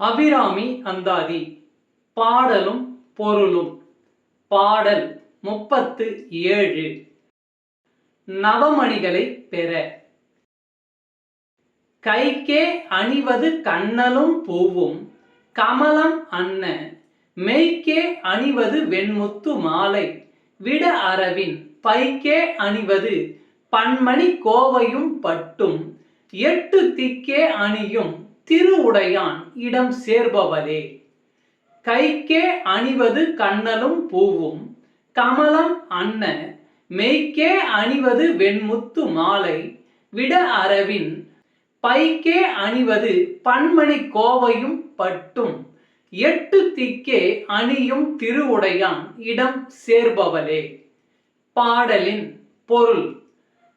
அபிராமி அந்தாதி. பாடலும் பொருளும். பாடல் முப்பத்து ஏழு. நவமணிகளை பெற. கைக்கே அணிவது கண்ணலும் பூவும். கமலம் அன்ன. மெய்க்கே அணிவது வெண்முத்து மாலை. விட அரவின் பைக்கே அணிவது பன்மணி கோவையும் பட்டும். எட்டு திக்கே அணியும் திருவுடையான் இடம் சேர்பவரே கைக்கே அணிவது கண்ணலும் பூவும் கமலம் அன்ன மெய்க்கே அணிவது வெண்முத்து மாலை விட அரவின் பைக்கே அணிவது பன்மணி கோவையும் பட்டும் எட்டு திக்கே அணியும் திருவுடையான் இடம் சேர்பவளே. பாடலின் பொருள்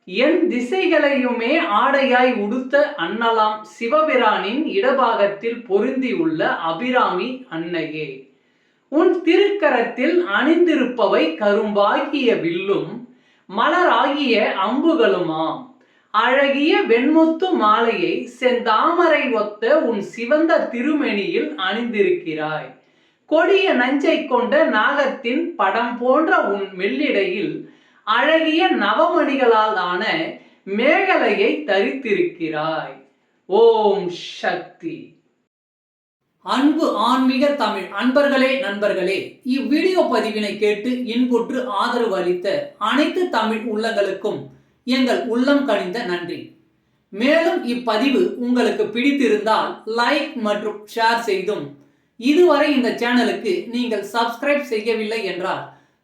என் திசைகளையுமே ஆடையாய் உடுத்த அன்னலாம் சிவபிரானின் இடபாகத்தில் பொருந்தியுள்ள அபிராமி அன்னையே. உன் திருக்கரத்தில் அணிந்திருப்பவை கரும்பாகிய வில்லும் மலராகிய அம்புகளுமாம். அழகிய வெண்முத்து மாலையை செந்தாமரை ஒத்த உன் சிவந்த திருமணியில் அணிந்திருக்கிறாய். கொடிய நஞ்சை கொண்ட நாகத்தின் படம் போன்ற உன் மெல்லிடையில் அழகிய நவமணிகளால் ஆன மேகலையை தரித்திருக்கிறாய். ஓம் சக்தி. அன்பு ஆன்மீக தமிழ் அன்பர்களே நண்பர்களே இவ்வீடியோ பதிவினை கேட்டு இன்புற்று ஆதரவு அளித்த அனைத்து தமிழ் உள்ளங்களுக்கும் எங்கள் உள்ளம் கனிந்த நன்றி. மேலும் இப்பதிவு உங்களுக்கு பிடித்திருந்தால் லைக் மற்றும் ஷேர் செய்தும். இதுவரை இந்த சேனலுக்கு நீங்கள் சப்ஸ்கிரைப் செய்யவில்லை என்றால்